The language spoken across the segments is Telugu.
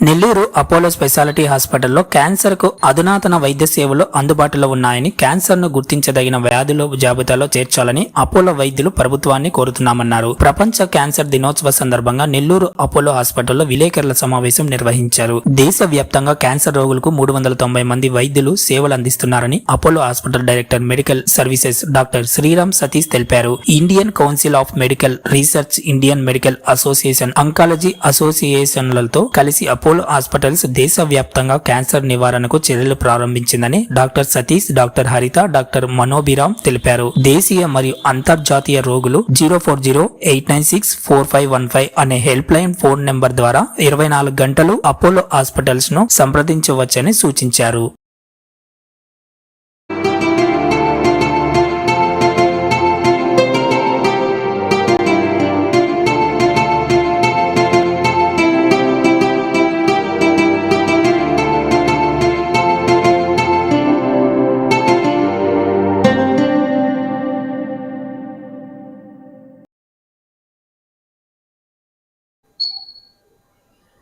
నెల్లూరు అపోలో స్పెషాలిటీ హాస్పిటల్లో క్యాన్సర్కు అధునాతన వైద్య సేవలు అందుబాటులో ఉన్నాయని క్యాన్సర్ను గుర్తించదగిన వ్యాధుల జాబితాలో చేర్చాలని అపోలో వైద్యులు ప్రభుత్వాన్ని కోరుతున్నామన్నారు. ప్రపంచ క్యాన్సర్ దినోత్సవ సందర్భంగా నెల్లూరు అపోలో హాస్పిటల్లో విలేకరుల సమావేశం నిర్వహించారు. దేశవ్యాప్తంగా క్యాన్సర్ రోగులకు మూడు వందల తొంభై మంది వైద్యులు సేవలు అందిస్తున్నారని Apollo hospital director medical services doctor Sriram Satish తెలిపారు. Indian council of medical research Indian medical association oncology అసోసియేషన్లతో కలిసి అపో అపోలో హాస్పిటల్స్ దేశవ్యాప్తంగా క్యాన్సర్ నివారణకు చర్యలు ప్రారంభించిందని doctor Satish doctor Haritha doctor Manobhiram తెలిపారు. దేశీయ మరియు అంతర్జాతీయ రోగులు zero four zero eight nine six four five one five అనే హెల్ప్ లైన్ ఫోన్ నెంబర్ ద్వారా ఇరవై నాలుగు గంటలు అపోలో హాస్పిటల్స్ను సంప్రదించవచ్చని సూచించారు.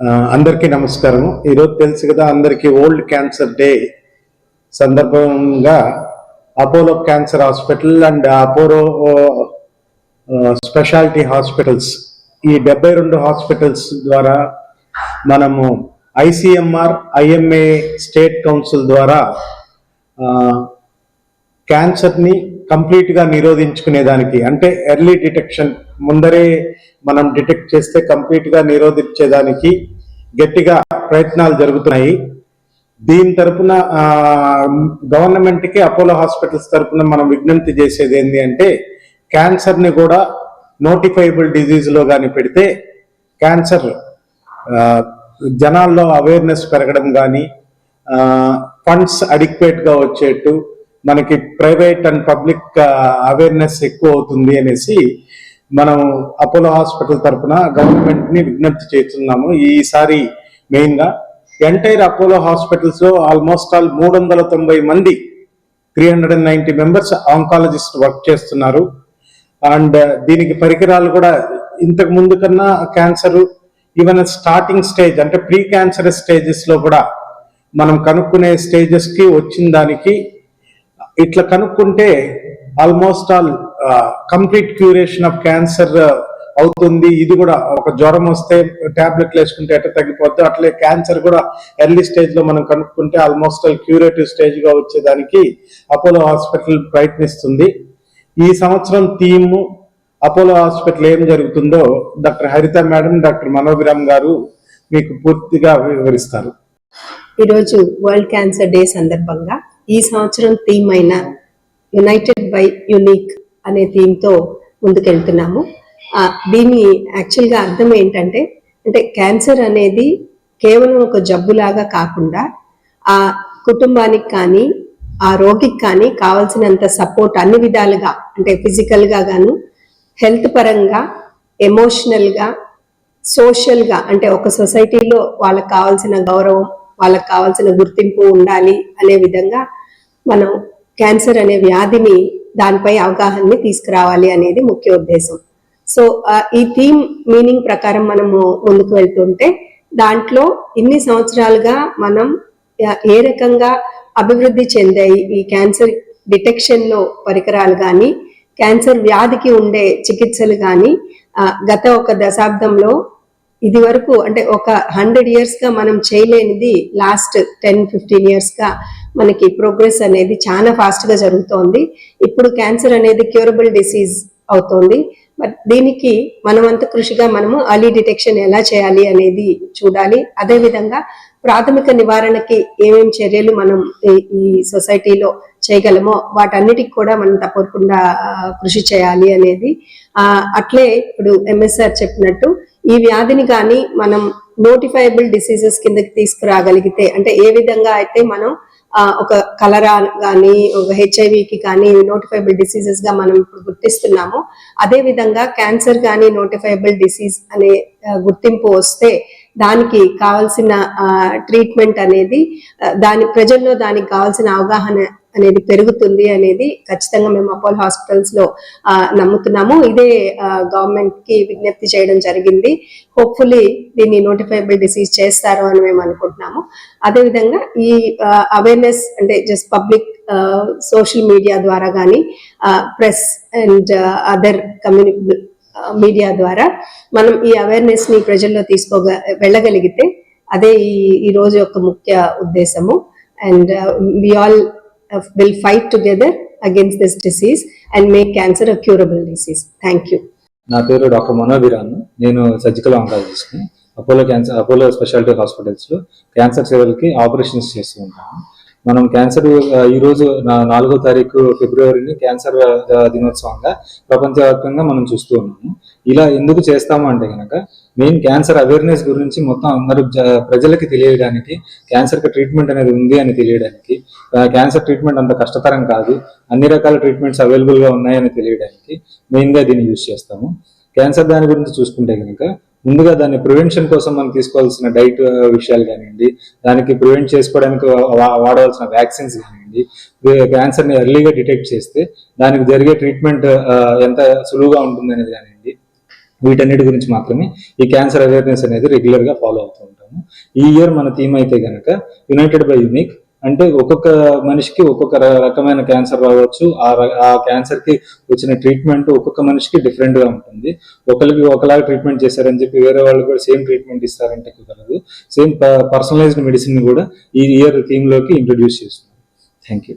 అందరికీ నమస్కారం. ఈరోజు తెలుసు కదా అందరికీ ఓల్డ్ క్యాన్సర్ డే సందర్భంగా Apollo cancer hospital and Apollo speciality hospitals ఈ డెబ్బై రెండు హాస్పిటల్స్ ద్వారా మనము ఐసిఎంఆర్ ఐఎంఏ స్టేట్ కౌన్సిల్ ద్వారా క్యాన్సర్ని కంప్లీట్గా నిరోధించుకునేదానికి అంటే ఎర్లీ డిటెక్షన్ ముందరే మనం డిటెక్ట్ చేస్తే కంప్లీట్గా నిరోధించేదానికి గట్టిగా ప్రయత్నాలు జరుగుతున్నాయి. దీని తరపున గవర్నమెంట్కి అపోలో హాస్పిటల్స్ తరపున మనం విజ్ఞప్తి చేసేది ఏంటి అంటే క్యాన్సర్ని కూడా నోటిఫైబుల్ డిజీజ్లో కానీ పెడితే క్యాన్సర్ జనాల్లో అవేర్నెస్ పెరగడం కానీ ఫండ్స్ అడిక్వేట్గా వచ్చేట్టు మనకి ప్రైవేట్ అండ్ పబ్లిక్ అవేర్నెస్ ఎక్కువ అవుతుంది అనేసి మనం అపోలో హాస్పిటల్ తరఫున గవర్నమెంట్ని విజ్ఞప్తి చేస్తున్నాము. ఈసారి మెయిన్గా ఎంటైర్ అపోలో హాస్పిటల్స్లో ఆల్మోస్ట్ ఆల్ మూడు వందల తొంభై మంది three hundred and ninety members oncologist work చేస్తున్నారు. అండ్ దీనికి పరికరాలు కూడా ఇంతకు ముందు కన్నా క్యాన్సర్ ఈవెన్ స్టార్టింగ్ స్టేజ్ అంటే ప్రీ క్యాన్సర్ స్టేజెస్లో కూడా మనం కనుక్కునే స్టేజెస్కి వచ్చిన దానికి ఇట్లా కనుక్కుంటే almost all complete curation of cancer అవుతుంది. ఇది కూడా ఒక జ్వరం వస్తే టాబ్లెట్లు వేసుకుంటే ఎట్లా తగ్గిపోద్ది అట్లే క్యాన్సర్ కూడా ఎర్లీ స్టేజ్లో మనం కనుక్కుంటే ఆల్మోస్ట్ ఆల్ క్యూరేటివ్ స్టేజ్గా వచ్చేదానికి అపోలో హాస్పిటల్ ప్రయత్నిస్తుంది. ఈ సంవత్సరం థీమ్ అపోలో హాస్పిటల్ ఏం జరుగుతుందో doctor Haritha madam doctor Manobhiram garu మీకు పూర్తిగా వివరిస్తారు. ఈరోజు వరల్డ్ క్యాన్సర్ డే సందర్భంగా ఈ సంవత్సరం థీమ్ అయిన యునైటెడ్ బై యునిక్ అనే థీమ్తో ముందుకెళ్తున్నాము. దీని యాక్చువల్గా అర్థం ఏంటంటే అంటే క్యాన్సర్ అనేది కేవలం ఒక జబ్బులాగా కాకుండా ఆ కుటుంబానికి కానీ ఆ రోగికి కానీ కావాల్సినంత సపోర్ట్ అన్ని విధాలుగా అంటే ఫిజికల్గా గాను హెల్త్ పరంగా ఎమోషనల్గా సోషల్గా అంటే ఒక సొసైటీలో వాళ్ళకి కావాల్సిన గౌరవం వాళ్ళకి కావాల్సిన గుర్తింపు ఉండాలి అనే విధంగా మనం క్యాన్సర్ అనే వ్యాధిని దానిపై అవగాహనని తీసుకురావాలి అనేది ముఖ్య ఉద్దేశం. సో ఈ థీమ్ మీనింగ్ ప్రకారం మనము ముందుకు వెళ్తుంటే దాంట్లో ఇన్ని సంవత్సరాలుగా మనం ఏ రకంగా అభివృద్ధి చెందాయి ఈ క్యాన్సర్ డిటెక్షన్లో పరికరాలు కానీ క్యాన్సర్ వ్యాధికి ఉండే చికిత్సలు కానీ గత ఒక దశాబ్దంలో ఇది వరకు అంటే ఒక హండ్రెడ్ ఇయర్స్గా మనం చేయలేనిది లాస్ట్ టెన్ ఫిఫ్టీన్ ఇయర్స్గా మనకి ప్రోగ్రెస్ అనేది చాలా ఫాస్ట్గా జరుగుతోంది. ఇప్పుడు క్యాన్సర్ అనేది క్యూరబుల్ డిసీజ్ అవుతోంది. బట్ దీనికి మనమంత కృషిగా మనము అలీ డిటెక్షన్ ఎలా చేయాలి అనేది చూడాలి. అదే విధంగా ప్రాథమిక నివారణకి ఏమేమి చర్యలు మనం ఈ- ఈ సొసైటీలో చేయగలమో వాటన్నిటికి కూడా మనం తప్పకుండా కృషి చేయాలి అనేది. అట్లే ఇప్పుడు ఎంఎస్ఆర్ చెప్పినట్టు ఈ వ్యాధిని కానీ మనం నోటిఫైబుల్ డిసీజెస్ కిందకి తీసుకురాగలిగితే అంటే ఏ విధంగా అయితే మనం ఒక కలరా కానీ ఒక హెచ్ఐవికి కానీ నోటిఫైబుల్ డిసీజెస్గా మనం ఇప్పుడు గుర్తిస్తున్నాము. అదే విధంగా క్యాన్సర్ కానీ నోటిఫైబుల్ డిసీజ్ అనే గుర్తింపు వస్తే దానికి కావాల్సిన ట్రీట్మెంట్ అనేది దాని ప్రజల్లో దానికి కావాల్సిన అవగాహన అనేది పెరుగుతుంది అనేది ఖచ్చితంగా మేము అపోలో హాస్పిటల్స్లో నమ్ముతున్నాము. ఇదే గవర్నమెంట్కి విజ్ఞప్తి చేయడం జరిగింది. హోప్ఫుల్లీ దీన్ని నోటిఫైబుల్ డిసీజ్ చేస్తారు అని మేము అనుకుంటున్నాము. అదేవిధంగా ఈ అవేర్నెస్ అంటే జస్ట్ పబ్లిక్ సోషల్ మీడియా ద్వారా కానీ press and other community media ద్వారా మనం ఈ అవేర్నెస్ని ప్రజల్లో తీసుకోగ వెళ్ళగలిగితే అదే ఈ ఈ రోజు యొక్క ముఖ్య ఉద్దేశము. And we all will fight together against this disease and make cancer a curable disease thank you నా పేరు డాక్టర్ మనోబిరాన్ నేను సర్జికల్ ఆంకాలజిస్ట్ని అపోలో క్యాన్సర్ అపోలో స్పెషాలిటీ హాస్పిటల్స్లో క్యాన్సర్ సేవలకి ఆపరేషన్స్ చేస్తూ ఉంటాను. మనం క్యాన్సర్ ఈరోజు uh, ఈ రోజు నాలుగో తారీఖు ఫిబ్రవరిని క్యాన్సర్ uh, దినోత్సవంగా ప్రపంచవ్యాప్తంగా మనం చూస్తూ ఉన్నాము. ఇలా ఎందుకు చేస్తాము అంటే కనుక మెయిన్ క్యాన్సర్ అవేర్నెస్ గురించి మొత్తం అందరూ జ- ప్రజలకి తెలియడానికి క్యాన్సర్కి ట్రీట్మెంట్ అనేది ఉంది అని తెలియడానికి క్యాన్సర్ ట్రీట్మెంట్ అంత కష్టతరం కాదు అన్ని రకాల ట్రీట్మెంట్స్ అవైలబుల్గా ఉన్నాయని తెలియడానికి మెయిన్గా దీన్ని యూజ్ చేస్తాము. క్యాన్సర్ దాని గురించి చూసుకుంటే కనుక ముందుగా దాన్ని ప్రివెన్షన్ కోసం మనం తీసుకోవాల్సిన డైట్ విషయాలు కానివ్వండి దానికి ప్రివెంట్ చేసుకోవడానికి వాడవలసిన వ్యాక్సిన్స్ కానివ్వండి క్యాన్సర్ని ఎర్లీగా డిటెక్ట్ చేస్తే దానికి జరిగే ట్రీట్మెంట్ ఎంత సులువుగా ఉంటుంది అనేది కానివ్వండి వీటన్నిటి గురించి మాత్రమే ఈ క్యాన్సర్ అవేర్నెస్ అనేది రెగ్యులర్గా ఫాలో అవుతూ ఉంటాము. ఈ ఇయర్ మన థీమ్ అయితే కనుక యునైటెడ్ బై యూనిక్ అంటే ఒక్కొక్క మనిషికి ఒక్కొక్క రకమైన క్యాన్సర్ రావచ్చు. ఆ ఆ క్యాన్సర్కి వచ్చిన ట్రీట్మెంట్ ఒక్కొక్క మనిషికి డిఫరెంట్గా ఉంటుంది. ఒకరికి ఒకలాగా ట్రీట్మెంట్ చేశారని చెప్పి వేరే వాళ్ళు కూడా సేమ్ ట్రీట్మెంట్ ఇస్తారంటే కుదరదు. సేమ్ పర్సనలైజ్డ్ మెడిసిన్ కూడా ఈ ఇయర్ థీమ్లోకి ఇంట్రొడ్యూస్ చేస్తున్నాం. Thank you